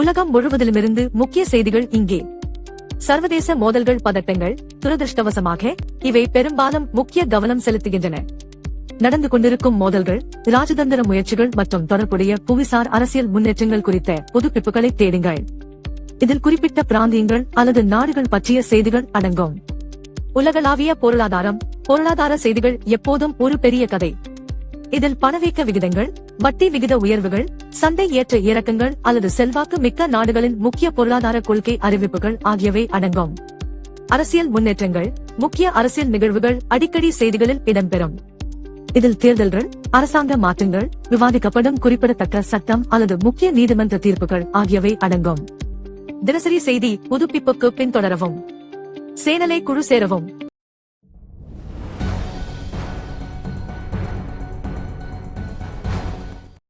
உலகம் முழுவதிலுமிருந்து முக்கிய செய்திகள் இங்கே. சர்வதேச மோதல்கள் பதட்டங்கள் துரதிருஷ்டவசமாக இவை பெரும்பாலும் முக்கிய கவனம் செலுத்துகின்றன. நடந்து கொண்டிருக்கும் மோதல்கள் ராஜதந்திர முயற்சிகள் மற்றும் தொடர்புடைய புவிசார் அரசியல் முன்னேற்றங்கள் குறித்த புதுப்பிப்புகளை தேடுங்கள். இதில் குறிப்பிட்ட பிராந்தியங்கள் அல்லது நாடுகள் பற்றிய செய்திகள் அடங்கும். உலகளாவிய பொருளாதாரம் பொருளாதார செய்திகள் எப்போதும் ஒரு பெரிய கதை. இதில் பணவீக்க விகிதங்கள் வட்டி விகித உயர்வுகள் சந்தை ஏற்ற இறக்கங்கள் அல்லது செல்வாக்கு மிக்க நாடுகளின் முக்கிய பொருளாதார கொள்கை அறிவிப்புகள் ஆகியவை அடங்கும். அரசியல் முன்னேற்றங்கள் முக்கிய அரசியல் நிகழ்வுகள் அடிக்கடி செய்திகளில் இடம்பெறும். இதில் தேர்தல்கள் அரசாங்க மாற்றங்கள் விவாதிக்கப்படும் குறிப்பிடத்தக்க சட்டம் அல்லது முக்கிய நீதிமன்ற தீர்ப்புகள் ஆகியவை அடங்கும். தினசரி செய்தி புதுப்பிப்புக்கு பின்தொடரவும். சேனலை குழு சேரவும்.